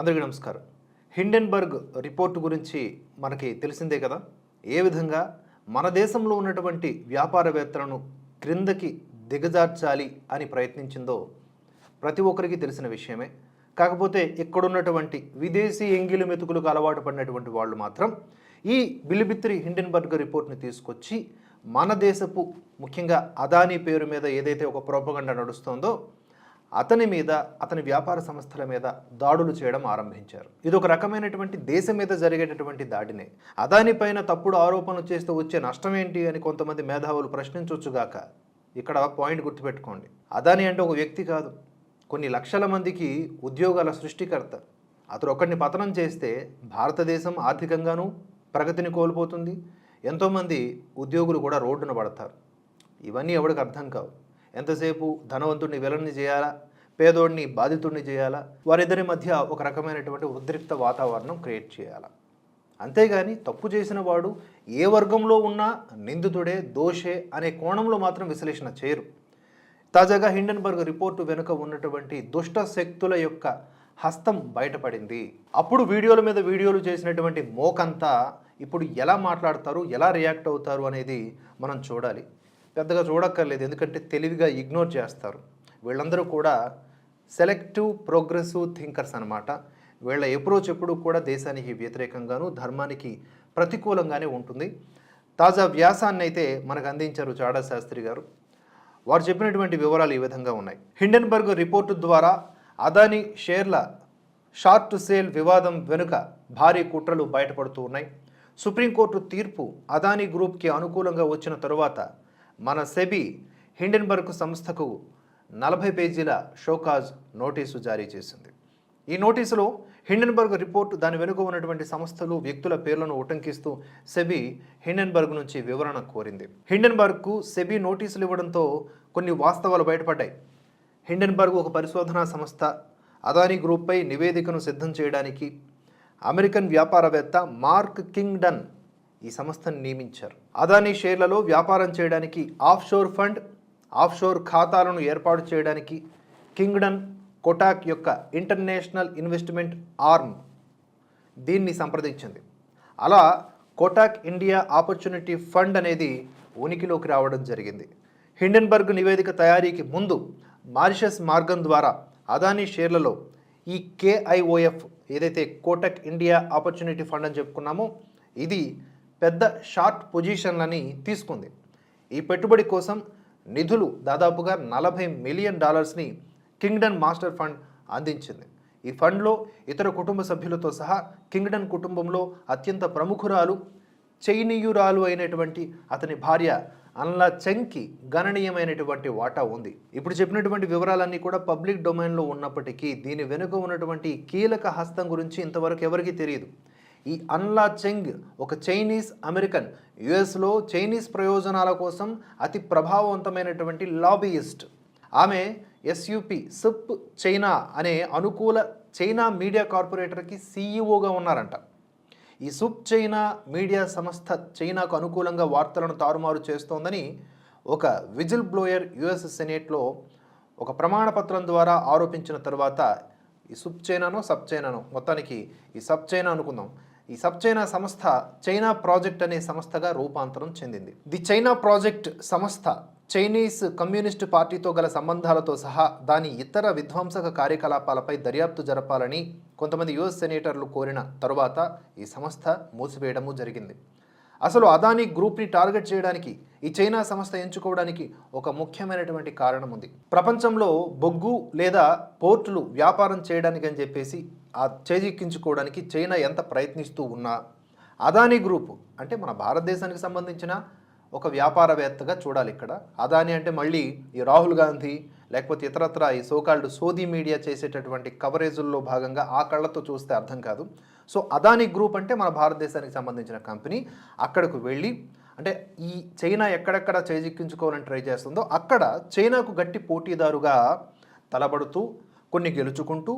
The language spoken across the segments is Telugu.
అందరికీ నమస్కారం. హిండెన్బర్గ్ రిపోర్టు గురించి మనకి తెలిసిందే కదా? ఏ విధంగా మన దేశంలో ఉన్నటువంటి వ్యాపారవేత్తలను క్రిందకి దిగజార్చాలి అని ప్రయత్నించిందో ప్రతి ఒక్కరికి తెలిసిన విషయమే. కాకపోతే ఇక్కడున్నటువంటి విదేశీ ఎంగిలి మెతుకులకు అలవాటు పడినటువంటి వాళ్ళు మాత్రం ఈ బిలిబిత్రి హిండెన్బర్గ్ రిపోర్ట్ని తీసుకొచ్చి మన దేశపు ముఖ్యంగా అదానీ పేరు మీద ఏదైతే ఒక ప్రోపగండ నడుస్తుందో అతని మీద అతని వ్యాపార సంస్థల మీద దాడులు చేయడం ఆరంభించారు. ఇది ఒక రకమైనటువంటి దేశం మీద జరిగేటటువంటి దాడినే. అదాని పైన తప్పుడు ఆరోపణలు చేస్తూ వచ్చే నష్టం ఏంటి అని కొంతమంది మేధావులు ప్రశ్నించవచ్చుగాక ఇక్కడ పాయింట్ గుర్తుపెట్టుకోండి. అదాని అంటే ఒక వ్యక్తి కాదు. కొన్ని లక్షల మందికి ఉద్యోగాల సృష్టికర్త. అతడు ఒకరిని పతనం చేస్తే భారతదేశం ఆర్థికంగానూ ప్రగతిని కోల్పోతుంది. ఎంతోమంది ఉద్యోగులు కూడా రోడ్డున పడతారు. ఇవన్నీ ఎవరికి అర్థం కావు. ఎంతసేపు ధనవంతుడిని వెలని చేయాలా? పేదోడిని బాధితుడిని చేయాలా? వారిద్దరి మధ్య ఒక రకమైనటువంటి ఉద్రిక్త వాతావరణం క్రియేట్ చేయాలా? అంతేగాని తప్పు చేసిన వాడు ఏ వర్గంలో ఉన్నా నిందితుడే దోషే అనే కోణంలో మాత్రం విశ్లేషణ చేయరు. తాజాగా హిండన్బర్గ్ రిపోర్టు వెనుక ఉన్నటువంటి దుష్ట శక్తుల యొక్క హస్తం బయటపడింది. అప్పుడు వీడియోల మీద వీడియోలు చేసినటువంటి మోకంతా ఇప్పుడు ఎలా మాట్లాడతారు ఎలా రియాక్ట్ అవుతారు అనేది మనం చూడాలి. పెద్దగా చూడక్కర్లేదు ఎందుకంటే తెలివిగా ఇగ్నోర్ చేస్తారు. వీళ్ళందరూ కూడా సెలెక్టివ్ ప్రోగ్రెసివ్ థింకర్స్ అన్నమాట. వీళ్ళ అప్రోచ్ ఎప్పుడు కూడా దేశానికి వ్యతిరేకంగాను ధర్మానికి ప్రతికూలంగానే ఉంటుంది. తాజా వ్యాసాన్ని అయితే మనకు అందించారు చాడా శాస్త్రి గారు. వారు చెప్పినటువంటి వివరాలు ఈ విధంగా ఉన్నాయి. హిండెన్బర్గ్ రిపోర్టు ద్వారా అదాని షేర్ల షార్ట్ సేల్ వివాదం వెనుక భారీ కుట్రలు బయటపడుతూ ఉన్నాయి. సుప్రీంకోర్టు తీర్పు అదాని గ్రూప్కి అనుకూలంగా వచ్చిన తరువాత మన సెబీ హిండెన్బర్గ్ సంస్థకు నలభై పేజీల షోకాజ్ నోటీసు జారీ చేసింది. ఈ నోటీసులో హిండెన్బర్గ్ రిపోర్ట్ దాని వెనుక ఉన్నటువంటి సంస్థలు వ్యక్తుల పేర్లను ఉటంకిస్తూ సెబీ హిండెన్బర్గ్ నుంచి వివరణ కోరింది. హిండెన్బర్గ్కు సెబీ నోటీసులు ఇవ్వడంతో కొన్ని వాస్తవాలు బయటపడ్డాయి. హిండెన్బర్గ్ ఒక పరిశోధనా సంస్థ అదానీ గ్రూప్పై నివేదికను సిద్ధం చేయడానికి అమెరికన్ వ్యాపారవేత్త మార్క్ కింగ్డన్ ఈ సంస్థను నియమించారు. అదానీ షేర్లలో వ్యాపారం చేయడానికి ఆఫ్షోర్ ఫండ్ ఆఫ్షోర్ ఖాతాలను ఏర్పాటు చేయడానికి కింగ్డన్ కొటాక్ యొక్క ఇంటర్నేషనల్ ఇన్వెస్ట్మెంట్ ఆర్మ్ దీన్ని సంప్రదించింది. అలా కోటాక్ ఇండియా ఆపర్చునిటీ ఫండ్ అనేది ఉనికిలోకి రావడం జరిగింది. హిండెన్బర్గ్ నివేదిక తయారీకి ముందు మారిషస్ మార్గం ద్వారా అదానీ షేర్లలో ఈ కేఐఓఎఫ్ ఏదైతే కోటక్ ఇండియా ఆపర్చునిటీ ఫండ్ అని చెప్పుకున్నామో ఇది పెద్ద షార్ట్ పొజిషన్లని తీసుకుంది. ఈ పెట్టుబడి కోసం నిధులు దాదాపుగా నలభై మిలియన్ డాలర్స్ని కింగ్డన్ మాస్టర్ ఫండ్ అందించింది. ఈ ఫండ్లో ఇతర కుటుంబ సభ్యులతో సహా కింగ్డన్ కుటుంబంలో అత్యంత ప్రముఖురాలు చైనీయురాలు అయినటువంటి అతని భార్య అన్లా చెంకి గణనీయమైనటువంటి వాటా ఉంది. ఇప్పుడు చెప్పినటువంటి వివరాలన్నీ కూడా పబ్లిక్ డొమైన్లో ఉన్నప్పటికీ దీని వెనుక ఉన్నటువంటి కీలక హస్తం గురించి ఇంతవరకు ఎవరికీ తెలియదు. ఈ అన్లా చెంగ్ ఒక చైనీస్ అమెరికన్ యుఎస్లో చైనీస్ ప్రయోజనాల కోసం అతి ప్రభావవంతమైనటువంటి లాబీయిస్ట్. ఆమె ఎస్యుపి సిప్ చైనా అనే అనుకూల చైనా మీడియా కార్పొరేటర్కి సీఈఓగా ఉన్నారంట. ఈ సుప్ చైనా మీడియా సంస్థ చైనాకు అనుకూలంగా వార్తలను తారుమారు చేస్తోందని ఒక విజిల్ బ్లోయర్ యుఎస్ సెనేట్లో ఒక ప్రమాణపత్రం ద్వారా ఆరోపించిన తర్వాత ఈ సుప్ చైనానో సబ్ చైనానో మొత్తానికి ఈ సబ్ చైనా అనుకుందాం. ఈ సబ్ చైనా సంస్థ చైనా ప్రాజెక్ట్ అనే సంస్థగా రూపాంతరం చెందింది. ది చైనా ప్రాజెక్ట్ సంస్థ చైనీస్ కమ్యూనిస్టు పార్టీతో గల సంబంధాలతో సహా దాని ఇతర విధ్వంసక కార్యకలాపాలపై దర్యాప్తు జరపాలని కొంతమంది యుఎస్ సెనేటర్లు కోరిన తరువాత ఈ సంస్థ మూసివేయడము జరిగింది. అసలు అదానీ గ్రూప్ని టార్గెట్ చేయడానికి ఈ చైనా సంస్థ ఎంచుకోవడానికి ఒక ముఖ్యమైనటువంటి కారణం ఉంది ప్రపంచంలో బొగ్గు లేదా పోర్టులు వ్యాపారం చేయడానికి అని చెప్పేసి ఆ చేజిక్కించుకోవడానికి చైనా ఎంత ప్రయత్నిస్తూ ఉన్నా అదానీ గ్రూప్ అంటే మన భారతదేశానికి సంబంధించిన ఒక వ్యాపారవేత్తగా చూడాలి ఇక్కడ. అదాని అంటే మళ్ళీ ఈ రాహుల్ గాంధీ లేకపోతే ఇతరత్ర ఈ సోకాల్డ్ సోదీ మీడియా చేసేటటువంటి కవరేజుల్లో భాగంగా ఆ కళ్ళతో చూస్తే అర్థం కాదు. సో అదాని గ్రూప్ అంటే మన భారతదేశానికి సంబంధించిన కంపెనీ. అక్కడకు వెళ్ళి అంటే ఈ చైనా ఎక్కడెక్కడ చేజిక్కించుకోవాలని ట్రై చేస్తుందో అక్కడ చైనాకు గట్టి పోటీదారుగా తలబడుతూ కొన్ని గెలుచుకుంటూ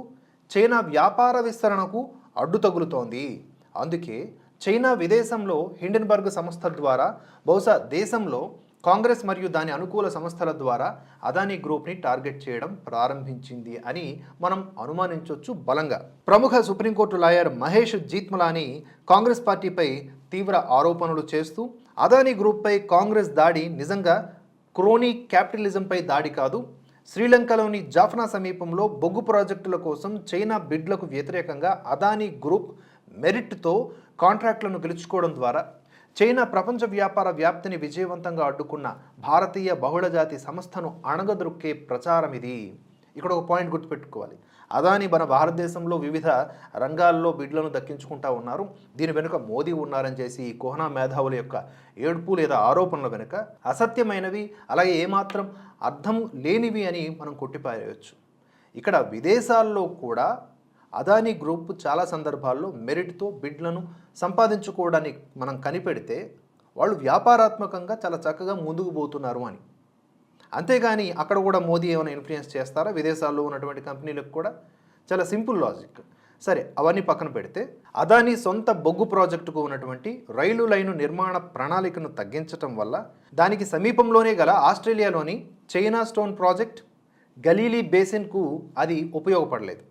చైనా వ్యాపార విస్తరణకు అడ్డు తగులుతోంది. అందుకే చైనా విదేశంలో హిండెన్బర్గ్ సంస్థ ద్వారా బహుశా దేశంలో కాంగ్రెస్ మరియు దాని అనుకూల సంస్థల ద్వారా అదానీ గ్రూప్ని టార్గెట్ చేయడం ప్రారంభించింది అని మనం అనుమానించవచ్చు బలంగా. ప్రముఖ supreme court lawyer Mahesh Jethmalani Congress పార్టీపై తీవ్ర ఆరోపణలు చేస్తూ అదానీ గ్రూప్పై కాంగ్రెస్ దాడి నిజంగా క్రోనీ క్యాపిటలిజంపై దాడి కాదు శ్రీలంకలోని జాఫ్నా సమీపంలో బొగ్గు ప్రాజెక్టుల కోసం చైనా బిడ్లకు వ్యతిరేకంగా అదానీ గ్రూప్ మెరిట్తో కాంట్రాక్టులను గెలుచుకోవడం ద్వారా చైనా ప్రపంచ వ్యాపార వ్యాప్తిని విజయవంతంగా అడ్డుకున్న భారతీయ బహుళజాతి సంస్థను అణగదొక్కే ప్రచారం ఇది ఇక్కడ ఒక పాయింట్ గుర్తుపెట్టుకోవాలి. అదాని మన భారతదేశంలో వివిధ రంగాల్లో బిడ్లను దక్కించుకుంటా ఉన్నారు. దీని వెనుక మోదీ ఉన్నారని చేసి ఈ కోహనా మేధావుల యొక్క ఏడుపు లేదా ఆరోపణల వెనుక అసత్యమైనవి అలాగే ఏమాత్రం అర్థం లేనివి అని మనం కొట్టిపారేయచ్చు. ఇక్కడ విదేశాల్లో కూడా అదానీ గ్రూప్ చాలా సందర్భాల్లో మెరిట్తో బిడ్లను సంపాదించుకోవడానికి మనం కనిపెడితే వాళ్ళు వ్యాపారాత్మకంగా చాలా చక్కగా ముందుకు పోతున్నారు అని. అంతేగాని అక్కడ కూడా మోదీ ఏమైనా ఇన్ఫ్లుయెన్స్ చేస్తారా? విదేశాల్లో ఉన్నటువంటి కంపెనీలకు కూడా? చాలా సింపుల్ లాజిక్. సరే అవన్నీ పక్కన పెడితే అదాని సొంత బొగ్గు ప్రాజెక్టుకు ఉన్నటువంటి రైలు లైను నిర్మాణ ప్రణాళికను తగ్గించటం వల్ల దానికి సమీపంలోనే గల ఆస్ట్రేలియాలోని చైనా స్టోన్ ప్రాజెక్ట్ గలీలీ బేసిన్కు అది ఉపయోగపడలేదు.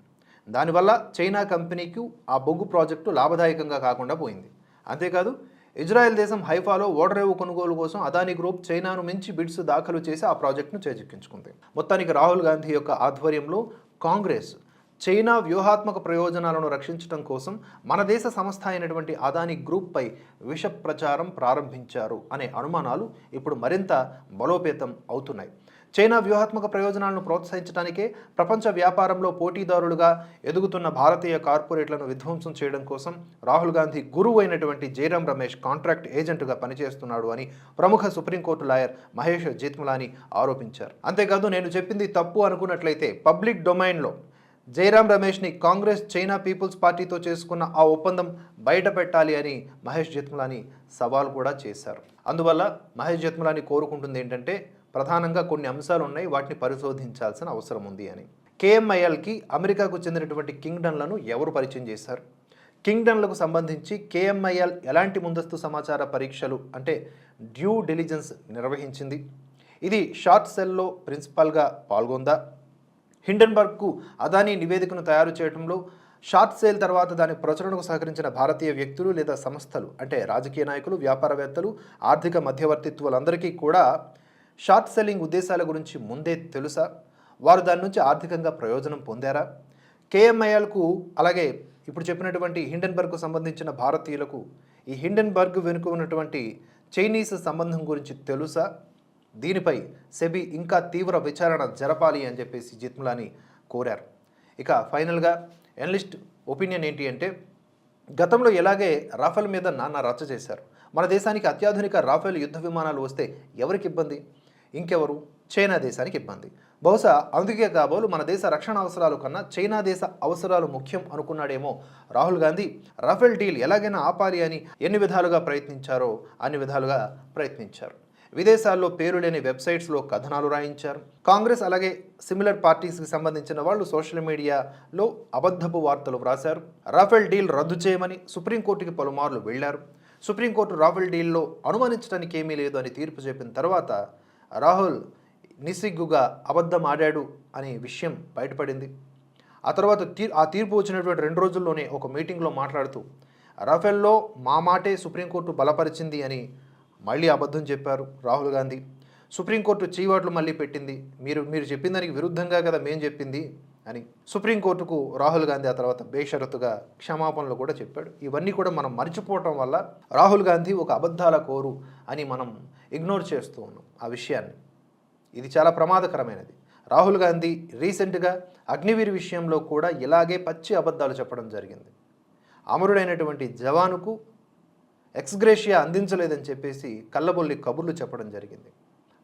దానివల్ల చైనా కంపెనీకి ఆ బొగ్గు ప్రాజెక్టు లాభదాయకంగా కాకుండా పోయింది. అంతేకాదు ఇజ్రాయెల్ దేశం హైఫాలో ఓడరేవు కొనుగోలు కోసం అదానీ గ్రూప్ చైనాను మించి బిడ్స్ దాఖలు చేసి ఆ ప్రాజెక్టును చేజిక్కించుకుంది. మొత్తానికి రాహుల్ గాంధీ యొక్క ఆధ్వర్యంలో కాంగ్రెస్ చైనా వ్యూహాత్మక ప్రయోజనాలను రక్షించడం కోసం మన దేశ సంస్థ అయినటువంటి అదానీ గ్రూప్పై విష ప్రచారం ప్రారంభించారు అనే అనుమానాలు ఇప్పుడు మరింత బలోపేతం అవుతున్నాయి. చైనా వ్యూహాత్మక ప్రయోజనాలను ప్రోత్సహించడానికే ప్రపంచ వ్యాపారంలో పోటీదారులుగా ఎదుగుతున్న భారతీయ కార్పొరేట్లను విధ్వంసం చేయడం కోసం రాహుల్ గాంధీ గురువు అయినటువంటి జయరాం రమేష్ కాంట్రాక్ట్ ఏజెంట్గా పనిచేస్తున్నాడు అని ప్రముఖ సుప్రీంకోర్టు లాయర్ మహేష్ జేత్మలాని ఆరోపించారు. అంతేకాదు నేను చెప్పింది తప్పు అనుకున్నట్లయితే పబ్లిక్ డొమైన్లో జయరాం రమేష్ని కాంగ్రెస్ చైనా పీపుల్స్ పార్టీతో చేసుకున్న ఆ ఒప్పందం బయట పెట్టాలి అని మహేష్ జత్మలాని సవాల్ కూడా చేశారు. అందువల్ల మహేష్ జత్మలాని కోరుకుంటుంది ఏంటంటే ప్రధానంగా కొన్ని అంశాలు ఉన్నాయి వాటిని పరిశోధించాల్సిన అవసరం ఉంది అని. కేఎంఐఎల్కి అమెరికాకు చెందినటువంటి కింగ్డన్లను ఎవరు పరిచయం చేశారు? కింగ్డన్లకు సంబంధించి కేఎంఐఎల్ ఎలాంటి ముందస్తు సమాచార పరీక్షలు అంటే డ్యూ డెలిజెన్స్ నిర్వహించింది? ఇది షార్ట్ సెల్లో ప్రిన్సిపల్గా పాల్గొందా? హిండెన్బర్గ్కు అదానీ నివేదికను తయారు చేయడంలో షార్ట్ సేల్ తర్వాత దాని ప్రచురణకు సహకరించిన భారతీయ వ్యక్తులు లేదా సంస్థలు అంటే రాజకీయ నాయకులు వ్యాపారవేత్తలు ఆర్థిక మధ్యవర్తిత్వాలందరికీ కూడా షార్ట్ సెల్లింగ్ ఉద్దేశాల గురించి ముందే తెలుసా? వారు దాని నుంచి ఆర్థికంగా ప్రయోజనం పొందారా? కేఎంఐఎల్కు అలాగే ఇప్పుడు చెప్పినటువంటి హిండెన్బర్గ్కు సంబంధించిన భారతీయులకు ఈ హిండెన్బర్గ్ వెనుక ఉన్నటువంటి చైనీస్ సంబంధం గురించి తెలుసా? దీనిపై సెబీ ఇంకా తీవ్ర విచారణ జరపాలి అని చెప్పేసి జిత్మలాని కోరారు. ఇక ఫైనల్గా ఎనలిస్ట్ ఒపీనియన్ ఏంటి అంటే గతంలో ఎలాగే రాఫెల్ మీద నాన్న రచ్చ చేశారు. మన దేశానికి అత్యాధునిక రాఫెల్ యుద్ధ విమానాలు వస్తే ఎవరికి ఇబ్బంది? ఇంకెవరు? చైనా దేశానికి ఇబ్బంది. బహుశా అందుకే కాబోలు మన దేశ రక్షణ అవసరాలు కన్నా చైనా దేశ అవసరాలు ముఖ్యం అనుకున్నాడేమో రాహుల్ గాంధీ. రఫెల్ డీల్ ఎలాగైనా ఆపాలి అని ఎన్ని విధాలుగా ప్రయత్నించారో అన్ని విధాలుగా ప్రయత్నించారు. విదేశాల్లో పేరు లేని వెబ్సైట్స్లో కథనాలు రాయించారు. కాంగ్రెస్ అలాగే సిమిలర్ పార్టీస్కి సంబంధించిన వాళ్ళు సోషల్ మీడియాలో అబద్ధపు వార్తలు వ్రాశారు. రాఫెల్ డీల్ రద్దు చేయమని సుప్రీంకోర్టుకి పలుమార్లు వెళ్ళారు సుప్రీంకోర్టు రాఫెల్ డీల్లో అనుమానించడానికి ఏమీ లేదు అని తీర్పు చెప్పిన తర్వాత రాహుల్ నిస్సిగ్గుగా అబద్ధం ఆడాడు అనే విషయం బయటపడింది. ఆ తర్వాత తీర్ ఆ తీర్పు వచ్చినటువంటి రెండు రోజుల్లోనే ఒక మీటింగ్లో మాట్లాడుతూ రఫేల్లో మా మాటే సుప్రీంకోర్టు బలపరిచింది అని మళ్ళీ అబద్ధం చెప్పారు రాహుల్ గాంధీ. సుప్రీంకోర్టు చీవాట్లు మళ్ళీ పెట్టింది. మీరు మీరు చెప్పిన దానికి విరుద్ధంగా కదా మేం చెప్పింది అని సుప్రీంకోర్టుకు రాహుల్ గాంధీ ఆ తర్వాత బేషరతుగా క్షమాపణలు కూడా చెప్పాడు. ఇవన్నీ కూడా మనం మర్చిపోవటం వల్ల రాహుల్ గాంధీ ఒక అబద్ధాల కోరు అని మనం ఇగ్నోర్ చేస్తూ ఉన్నాం ఆ విషయాన్ని. ఇది చాలా ప్రమాదకరమైనది. రాహుల్ గాంధీ రీసెంట్గా అగ్నివీర్ విషయంలో కూడా ఇలాగే పచ్చి అబద్ధాలు చెప్పడం జరిగింది. అమరుడైనటువంటి జవానుకు ఎక్స్గ్రేషియా అందించలేదని చెప్పేసి కళ్ళబొల్లి కబుర్లు చెప్పడం జరిగింది.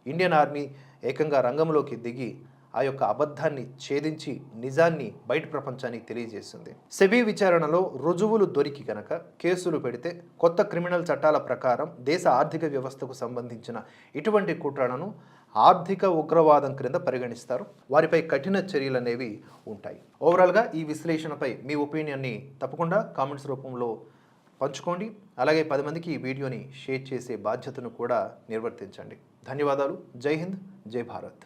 ఇండియన్ ఆర్మీ ఏకంగా రంగంలోకి దిగి ఆ యొక్క అబద్ధాన్ని ఛేదించి నిజాన్ని బయట ప్రపంచానికి తెలియజేసింది. సెబీ విచారణలో రుజువులు దొరికి కనుక కేసులు పెడితే కొత్త క్రిమినల్ చట్టాల ప్రకారం దేశ ఆర్థిక వ్యవస్థకు సంబంధించిన ఇటువంటి కుట్రలను ఆర్థిక ఉగ్రవాదం క్రింద పరిగణిస్తారు. వారిపై కఠిన చర్యలు అనేవి ఉంటాయి. ఓవరాల్గా ఈ విశ్లేషణపై మీ ఒపీనియన్ని తప్పకుండా కామెంట్స్ రూపంలో పంచుకోండి. అలాగే పది మందికి ఈ వీడియోని షేర్ చేసే బాధ్యతను కూడా నిర్వర్తించండి. ధన్యవాదాలు. జై హింద్. జై భారత్.